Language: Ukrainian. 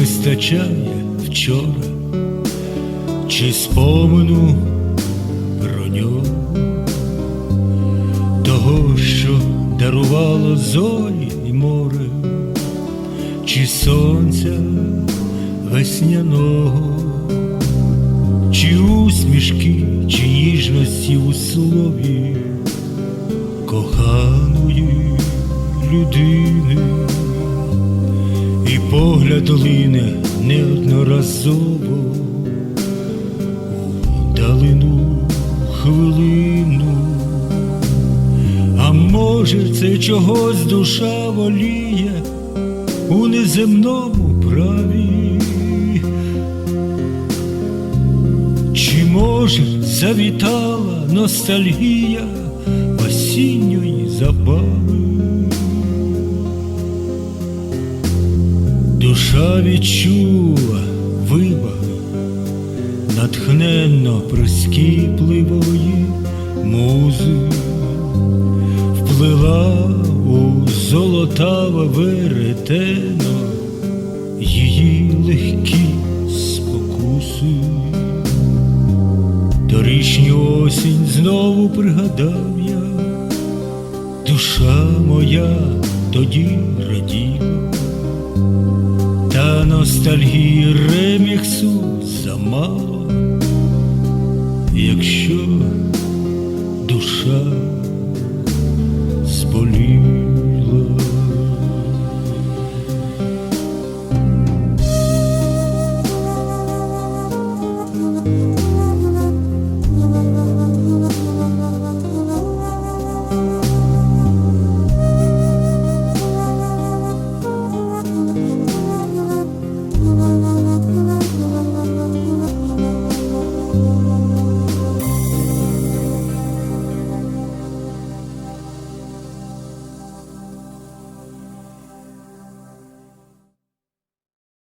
вистачає вчора, чи спомину про нього, того, що дарувало зорі і море, чи сонця весняного, чи усмішки, чи ніжності у слові коханої людини, погляд лине неодноразово у далину хвилину. А може, це чогось душа воліє у неземному праві, чи може завітала ностальгія осінньої забави? Душа відчула вибави натхненно прискіпливої музи, вплила у золотаве веретено її легкі спокуси. Торішню осінь знову пригадав я, душа моя тоді раділа, та ностальгії реміксу замало,